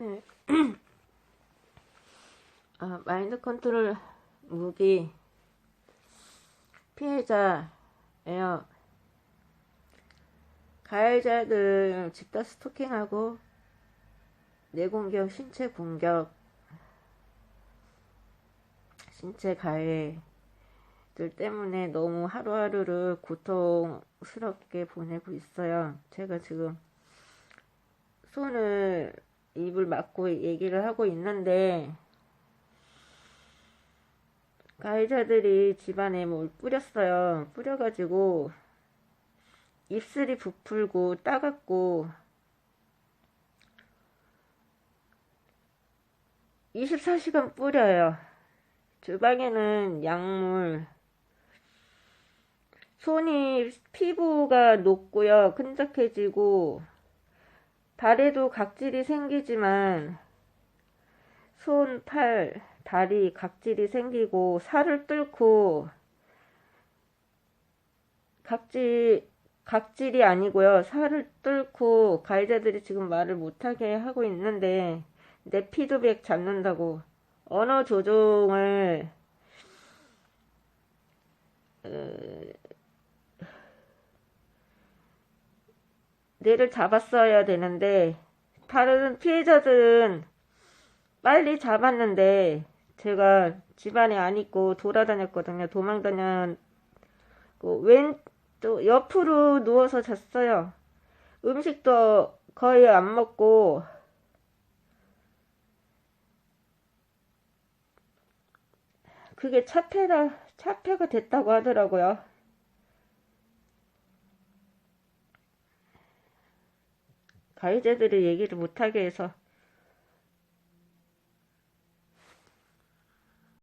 네. 아, 마인드 컨트롤 무기 피해자예요. 가해자들 집단 스토킹하고 뇌공격, 신체 공격, 신체 가해들 때문에 너무 하루하루를 고통스럽게 보내고 있어요. 제가 지금 손을 입을 막고 얘기를 하고 있는데 가해자들이 집안에 뭘 뿌렸어요. 뿌려가지고 입술이 부풀고 따갑고 24시간 뿌려요. 주방에는 약물 손이 피부가 녹고요. 끈적해지고 발에도 각질이 생기지만 손, 팔, 다리 각질이 생기고 살을 뚫고 각질 각질이 아니고요. 살을 뚫고 가해자들이 지금 말을 못하게 하고 있는데 내 피드백 잡는다고 언어 조종을 뇌를 잡았어야 되는데 다른 피해자들은 빨리 잡았는데 제가 집안에 안 있고 돌아다녔거든요. 도망다녔고 왼또 옆으로 누워서 잤어요. 음식도 거의 안 먹고 그게 차폐라 차폐가 됐다고 하더라고요. 가해자들이 얘기를 못하게 해서